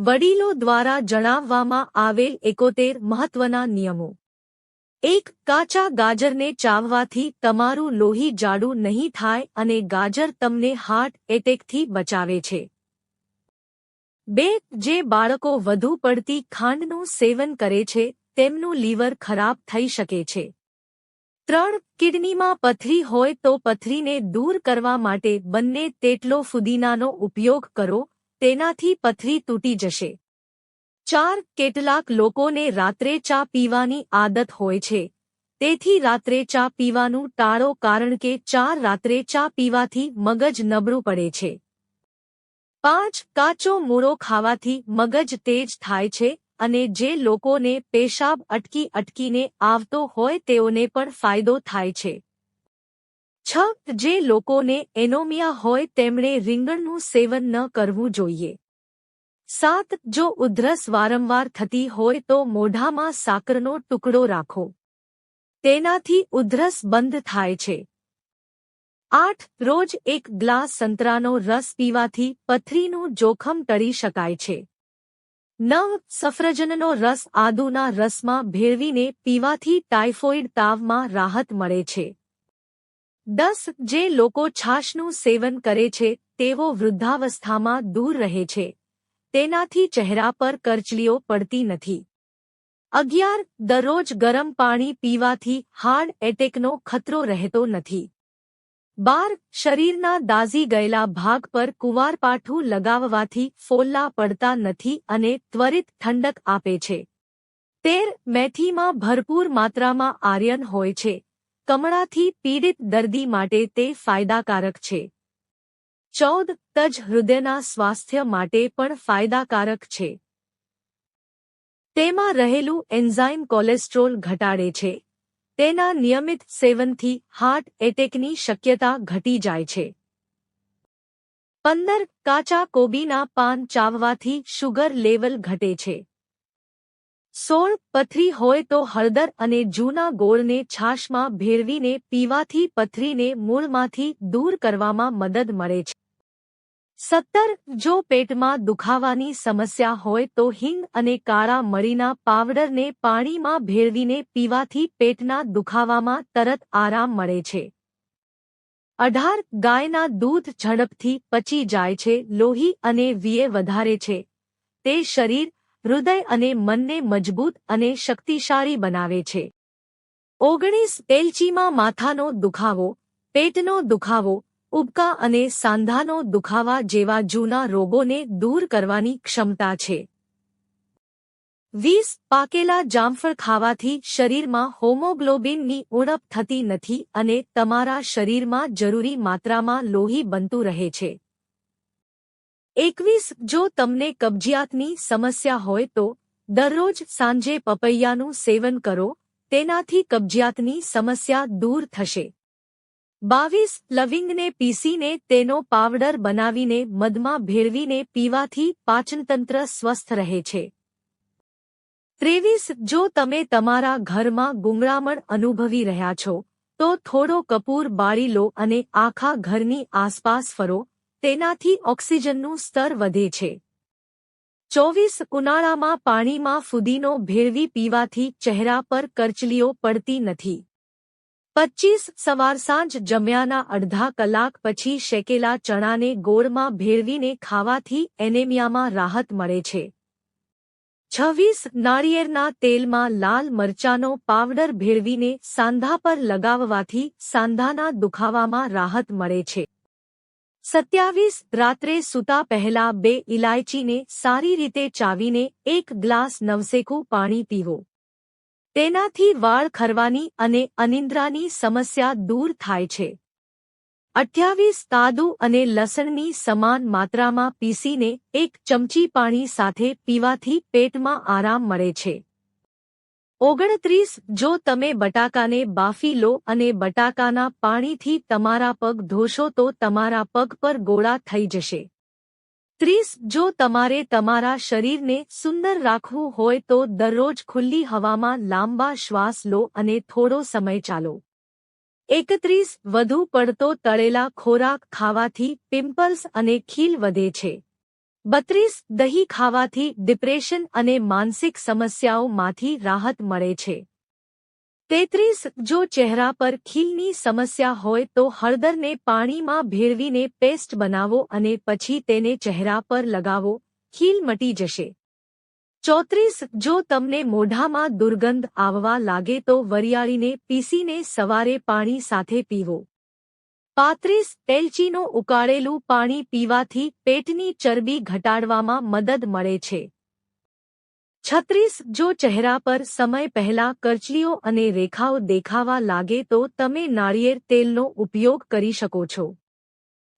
વડીલો દ્વારા જણાવવામાં આવેલ એકોતેર મહત્વના નિયમો. એક, કાચા ગાજરને ચાવવાથી તમારું લોહી જાડું નહીં થાય અને ગાજર તમને હાર્ટ એટેકથી બચાવે છે. બે, જે બાળકો વધુ પડતી ખાંડનું સેવન કરે છે, તેમનું લીવર ખરાબ થઈ શકે છે. ત્રણ, કિડનીમાં પથરી હોય તો પથરીને દૂર કરવા માટે બંને તેટલો ફુદીનાનો ઉપયોગ કરો તેનાથી પથરી તૂટી જશે. ચાર કેટલાક લોકોને રાત્રે ચા પીવાની આદત હોય છે. તેથી રાત્રે ચા પીવાનું ટાળો કારણ કે ચાર રાત્રે ચા પીવાથી મગજ નબળું પડે છે. પાંચ, કાચો મૂળો ખાવાથી મગજ તેજ થાય છે અને જે લોકોને પેશાબ અટકી અટકીને આવતો હોય તેઓને પણ ફાયદો થાય છે. છ જે લોકોને એનોમિયા હોય તેમણે રીંગણનું સેવન ન કરવું જોઈએ. સાત, જો ઉધરસ વારંવાર થતી હોય તો મોઢામાં સાકરનો ટુકડો રાખો. તેનાથી ઉધરસ બંધ થાય છે. આઠ, રોજ એક ગ્લાસ સંતરાનો રસ પીવાથી પથરીનું જોખમ ટળી શકાય છે. નવ, સફરજનનો રસ આદુના રસમાં ભેળવીને પીવાથી ટાઇફોઇડ તાવમાં રાહત મળે છે. દસ જે લોકો છાશનું સેવન કરે છે, તેઓ વૃદ્ધાવસ્થામાં દૂર રહે છે. તેનાથી ચહેરા પર કરચલીઓ પડતી નથી. અગિયાર, દરરોજ ગરમ પાણી પીવાથી હાર્ડ એટેકનો ખતરો રહેતો નથી. બાર, શરીરના દાઝી ગયેલા ભાગ પર કુવારપાઠું લગાવવાથી ફોલ્લા પડતા નથી અને ત્વરિત ઠંડક આપે છે. તેર, મેથીમાં ભરપૂર માત્રામાં આર્યન હોય છે. કમળાથી પીડિત દર્દી માટે તે ફાયદાકારક છે. ચૌદ, તજ હૃદયના સ્વાસ્થ્ય માટે પણ ફાયદાકારક છે. તેમાં રહેલું એન્ઝાઇમ કોલેસ્ટ્રોલ ઘટાડે છે. તેના નિયમિત સેવનથી હાર્ટ એટેકની શક્યતા ઘટી જાય છે. પંદર, કાચા કોબીના પાન ચાવવાથી શુગર લેવલ ઘટે છે. સોળ પથરી હોય તો હળદર અને જૂના ગોળને છાશમાં ભેળવીને પીવાથી પથરીને મૂળમાંથી દૂર કરવામાં મદદ મળે છે. સત્તર, જો પેટમાં દુખાવાની સમસ્યા હોય તો હિંગ અને કાળા મરીના પાવડરને પાણીમાં ભેળવીને પીવાથી પેટના દુખાવામાં તરત આરામ મળે છે. અઢાર, ગાયના દૂધ ઝડપથી પચી જાય છે, લોહી અને વીએ વધારે છે. તે શરીર હૃદય અને મનને મજબૂત અને શક્તિશાળી બનાવે છે. ઓગણીસ એલચીમાં માથાનો દુખાવો, પેટનો દુખાવો, ઉબકા અને સાંધાનો દુખાવા જેવા જૂના રોગોને દૂર કરવાની ક્ષમતા છે. વીસ પાકેલા જામફળ ખાવાથી શરીરમાં હોમોગ્લોબિનની ઉણપ થતી નથી અને તમારા શરીરમાં જરૂરી માત્રામાં લોહી બનતું રહે છે. એકવીસ, જો તમને કબજિયાતની સમસ્યા હોય તો દરરોજ સાંજે પપૈયાનું સેવન કરો, તેનાથી કબજિયાતની સમસ્યા દૂર થશે. બાવીસ, લવિંગને પીસીને તેનો પાવડર બનાવીને મધમાં ભેળવીને પીવાથી પાચનતંત્ર સ્વસ્થ રહે છે. ત્રેવીસ, જો તમે તમારા ઘરમાં ગુંગળામણ અનુભવી રહ્યા છો, તો થોડો કપૂર બાળી લો અને આખા ઘરની આસપાસ ફરો તેનાથી ઓક્સિજનનું સ્તર વધે છે. ચોવીસ ઉનાળામાં પાણીમાં ફુદીનો ભેળવી પીવાથી ચહેરા પર કરચલીઓ પડતી નથી. પચ્ચીસ સવાર સાંજ જમ્યાના અડધા કલાક પછી શેકેલા ચણાને ગોળમાં ભેળવીને ખાવાથી એનેમિયામાં રાહત મળે છે. છવ્વીસ નાળિયેરના તેલમાં લાલ મરચાનો પાવડર ભેળવીને સાંધા પર લગાવવાથી સાંધાના દુખાવામાં રાહત મળે છે. સત્યાવીસ રાત્રે સૂતા પહેલા બે ઇલાયચીને સારી રીતે ચાવીને એક ગ્લાસ નવસેકું પાણી પીવો. તેનાથી વાળ ખરવાની અને અનિંદ્રાની સમસ્યા દૂર થાય છે. અઠ્યાવીસ તાદુ અને લસણની સમાન માત્રામાં પીસીને એક ચમચી પાણી સાથે પીવાથી પેટમાં આરામ મળે છે. ઓગણત્રીસ, જો તમે બટાકાને બાફી લો અને બટાકાના પાણીથી તમારા પગ ધોશો તો તમારા પગ પર ગોળા થઈ જશે. ત્રીસ, જો તમારે તમારા શરીરને સુંદર રાખવું હોય તો દરરોજ ખુલ્લી હવામાં લાંબા શ્વાસ લો અને થોડો સમય ચાલો. એકત્રીસ, વધુ પડતો તળેલા ખોરાક ખાવાથી પિમ્પલ્સ અને ખીલ વધે છે. બત્રીસ, દહીં ખાવાથી ડિપ્રેશન અને માનસિક સમસ્યાઓમાંથી રાહત મળે છે. તેત્રીસ, જો ચહેરા પર ખીલની સમસ્યા હોય તો હળદરને પાણીમાં ભેળવીને પેસ્ટ બનાવો અને પછી તેને ચહેરા પર લગાવો, ખીલ મટી જશે. ચોત્રીસ, જો તમને મોઢામાં દુર્ગંધ આવવા લાગે તો વરિયાળીને પીસીને સવારે પાણી સાથે પીવો. પાંત્રીસ એલચીનું ઉકાળેલું પાણી પીવાથી પેટની ચરબી ઘટાડવામાં મદદ મળે છે. છત્રીસ, જો ચહેરા પર સમય પહેલા કરચલીઓ અને રેખાઓ દેખાવા લાગે તો તમે નાળિયેર તેલનો ઉપયોગ કરી શકો છો.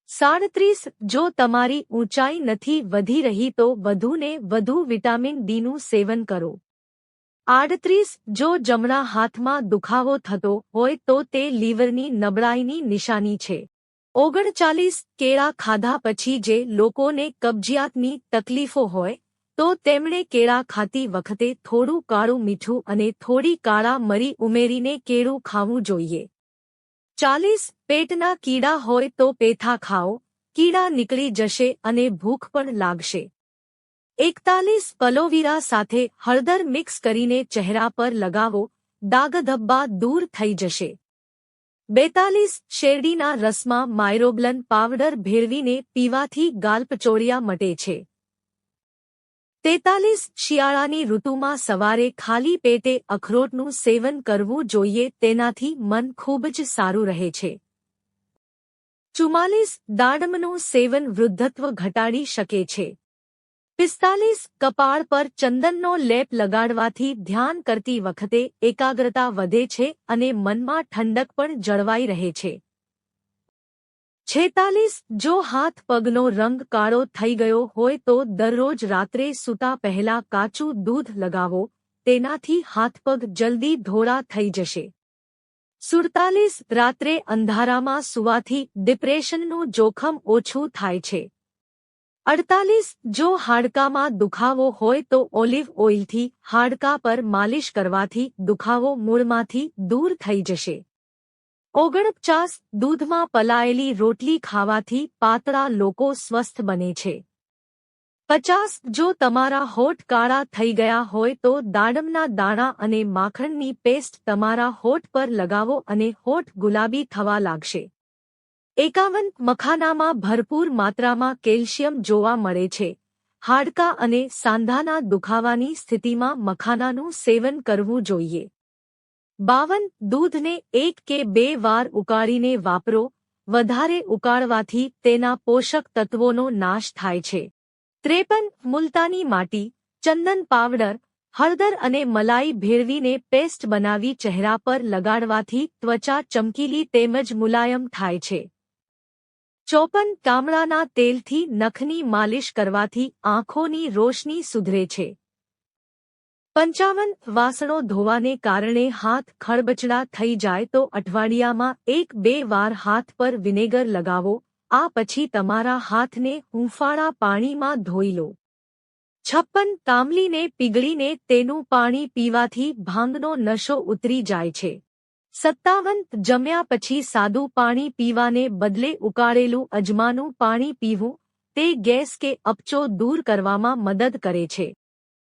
સાડત્રીસ, જો તમારી ઊંચાઈ નથી વધી રહી તો વધુને વધુ વિટામિન ડીનું સેવન કરો. આડત્રીસ, જો જમણા હાથમાં દુખાવો થતો હોય તો તે લીવરની નબળાઈની નિશાની છે. ઓગણચાલીસ, કેળા ખાધા પછી જે લોકોને કબજિયાતની તકલીફો હોય, તો તેમણે કેળા ખાતી વખતે થોડું કાળું મીઠું અને થોડી કાળા મરી ઉમેરીને કેળું ખાવું જોઈએ. ચાલીસ, પેટના કીડા હોય તો પેથા ખાઓ, કીડા નીકળી જશે અને ભૂખ પણ લાગશે. એકતાલીસ પલોવીરા સાથે હળદર મિક્સ કરીને ચહેરા પર લગાવો, દાગધબ્બા દૂર થઈ જશે. બેતાલીસ શેરડીના રસમાં માયરોબ્લન પાવડર ભેળવીને પીવાથી ગાલ્પચોરિયા મટે છે. તેતાલીસ શિયાળાની ઋતુમાં સવારે ખાલી પેટે અખરોટનું સેવન કરવું જોઈએ તેનાથી મન ખૂબ જ સારું રહે છે. ચુમ્માલીસ દાડમનું સેવન વૃદ્ધત્વ ઘટાડી શકે છે. પિસ્તાલીસ કપાળ પર ચંદનનો લેપ લગાડવાથી ધ્યાન કરતી વખતે એકાગ્રતા વધે છે અને મનમાં ઠંડક પણ જળવાઈ રહે છે. છેતાલીસ, જો હાથ પગનો રંગ કાળો થઈ ગયો હોય તો દરરોજ રાત્રે સૂતા પહેલા કાચું દૂધ લગાવો, તેનાથી હાથપગ જલ્દી ધોળા થઈ જશે. સુડતાલીસ, રાત્રે અંધારામાં સુવાથી ડિપ્રેશનનું જોખમ ઓછું થાય છે. અડતાલીસ, જો હાડકામાં દુખાવો હોય તો ઓલિવ ઓઇલથી હાડકા પર માલિશ કરવાથી દુખાવો મૂળમાંથી દૂર થઈ જશે. ઓગણપચાસ, દૂધમાં પલાયેલી રોટલી ખાવાથી પાતળા લોકો સ્વસ્થ બને છે. પચાસ, જો તમારા હોઠ કાળા થઈ ગયા હોય તો દાડમના દાણા અને માખણની પેસ્ટ તમારા હોઠ પર લગાવો અને હોઠ ગુલાબી થવા લાગશે. એકાવન મખાનામાં ભરપૂર માત્રામાં કેલ્શિયમ જોવા મળે છે. હાડકા અને સાંધાના દુખાવાની સ્થિતિમાં મખાનાનું સેવન કરવું જોઈએ. બાવન, દૂધને એક કે બે વાર ઉકાળીને વાપરો. વધારે ઉકાળવાથી તેના પોષક તત્વોનો નાશ થાય છે. ત્રેપન, મુલતાની માટી, ચંદન પાવડર, હળદર અને મલાઈ ભેળવીને પેસ્ટ બનાવી ચહેરા પર લગાડવાથી ત્વચા ચમકીલી તેમજ મુલાયમ થાય છે. ચોપન કામળાના તેલથી નખની માલિશ કરવાથી આંખોની રોશની સુધરે છે. પંચાવન વાસણો ધોવાને કારણે હાથ ખળબચડા થઈ જાય તો અઠવાડિયામાં એક બે વાર હાથ પર વિનેગર લગાવો, આ પછી તમારા હાથને હૂંફાળા પાણીમાં ધોઈ લો. છપ્પન તાંબલીને પીગળીને તેનું પાણી પીવાથી ભાંગનો નશો ઉતરી જાય છે. સત્તાવન જમ્યા પછી સાદું પાણી પીવાને બદલે ઉકાળેલું અજમાનું પાણી પીવું તે ગેસ કે અપચો દૂર કરવામાં મદદ કરે છે.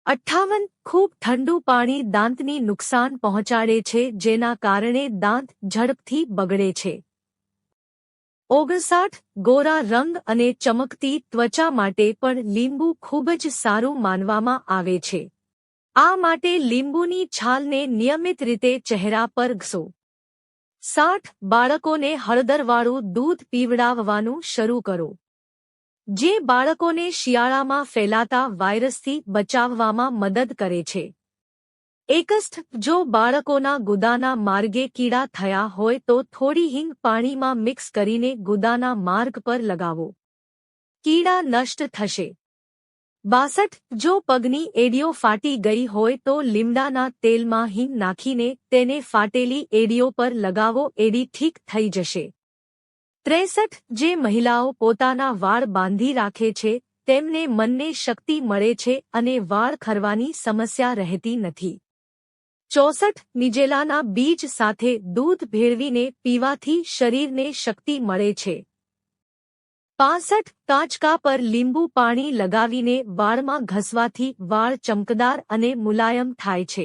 અઠ્ઠાવન ખૂબ ઠંડુ પાણી દાંતની નુકસાન પહોંચાડે છે જેના કારણે દાંત ઝડપથી બગડે છે. ઓગણસાઠ ગોરા રંગ અને ચમકતી ત્વચા માટે પણ લીંબુ ખૂબ જ સારું માનવામાં આવે છે. આ માટે લીંબુની છાલને નિયમિત રીતે ચહેરા પર ઘસો. સાઠ બાળકોને હળદરવાળું દૂધ પીવડાવવાનું શરૂ કરો. જે બાળકોને શિયાળામાં ફેલાતા વાયરસથી બચાવવામાં મદદ કરે છે. એકસ્થ જો બાળકોના ગુદાના માર્ગે કીડા થયા હોય તો થોડી હિંગ પાણીમાં મિક્સ કરીને ગુદાના માર્ગ પર લગાવો. કીડા નષ્ટ થશે. બાસઠ, જો પગની એડીઓ ફાટી ગઈ હોય તો લીમડાના તેલમાં હિંગ નાખીને તેને ફાટેલી એડીઓ પર લગાવો, એડી ઠીક થઈ જશે. ત્રેસઠ, જે મહિલાઓ પોતાના વાળ બાંધી રાખે છે, તેમને મનને શક્તિ મળે છે અને વાળ ખરવાની સમસ્યા રહેતી નથી. ચોસઠ, નિજેલાના બીજ સાથે દૂધ ભેળવીને પીવાથી શરીરને શક્તિ મળે છે. પાસઠ કાચકા પર લીંબુ પાણી લગાવીને વાળમાં ઘસવાથી વાળ ચમકદાર અને મુલાયમ થાય છે.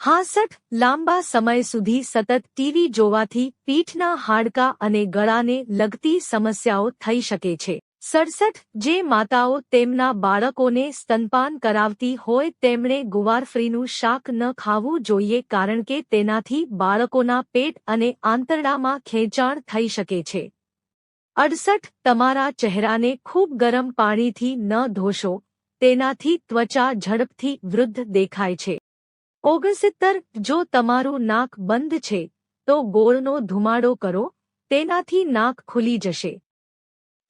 હાસઠ લાંબા સમય સુધી સતત ટીવી જોવાથી પીઠના હાડકા અને ગળાને લગતી સમસ્યાઓ થઈ શકે છે. સડસઠ જે માતાઓ તેમના બાળકોને સ્તનપાન કરાવતી હોય તેમણે ગુવારફ્રીનું શાક ન ખાવું જોઈએ કારણ કે તેનાથી બાળકોના પેટ અને આંતરડામાં ખેંચાણ થઈ શકે છે. અડસઠ તમારા ચહેરાને ખૂબ ગરમ પાણીથી ન ધોશો, તેનાથી ત્વચા ઝડપથી વૃદ્ધ દેખાય છે. ઓગણસિત્તર, જો તમારું નાક બંધ છે, તો ગોળનો ધુમાડો કરો, તેનાથી નાક ખુલી જશે.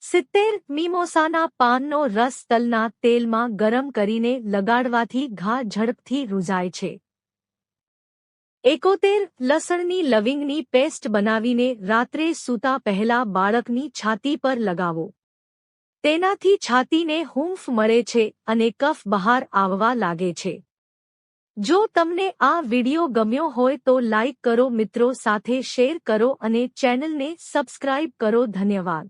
સિત્તેર, મીમોસાના પાનનો રસ તલના તેલમાં ગરમ કરીને લગાડવાથી ઘા ઝડપથી રૂઝાય છે. એકોતેર લસણની લવિંગની પેસ્ટ બનાવીને રાત્રે સૂતા પહેલા બાળકની છાતી પર લગાવો. તેનાથી છાતીને હૂંફ મળે છે અને કફ બહાર આવવા લાગે છે. જો તમને આ વિડિયો ગમ્યો હોય તો લાઇક કરો, મિત્રો સાથે શેર કરો અને ચેનલને સબસ્ક્રાઇબ કરો. ધન્યવાદ.